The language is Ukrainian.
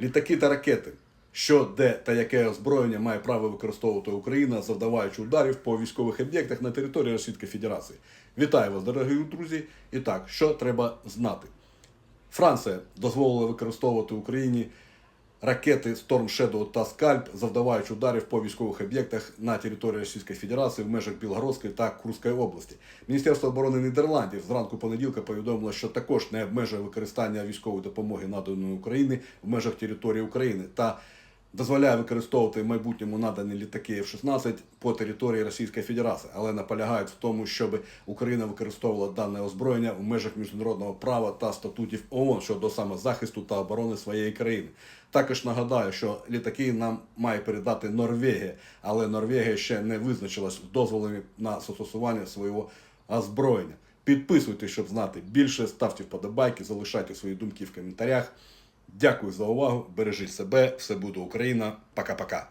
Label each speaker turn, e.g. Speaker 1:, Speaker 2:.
Speaker 1: Літаки та ракети. Що, де та яке озброєння має право використовувати Україна, завдаваючи ударів по військових об'єктах на території Російської Федерації. Вітаю вас, дорогі друзі! І так, що треба знати? Франція дозволила використовувати Україні ракети Storm Shadow та Скальп, завдавають ударів по військових об'єктах на території Російської Федерації в межах Білгородської та Курської області. Міністерство оборони Нідерландів зранку понеділка повідомило, що також не обмежує використання військової допомоги наданої Україні в межах території України та дозволяє використовувати в майбутньому надані літаки F-16 по території Російської Федерації, але наполягають в тому, щоб Україна використовувала дане озброєння в межах міжнародного права та статутів ООН щодо самозахисту та оборони своєї країни. Також нагадаю, що літаки нам має передати Норвегія, але Норвегія ще не визначилась з дозволами на застосування свого озброєння. Підписуйтесь, щоб знати більше, ставте вподобайки, залишайте свої думки в коментарях. Дякую за увагу. Бережіть себе, все буде Україна. Пока-пока.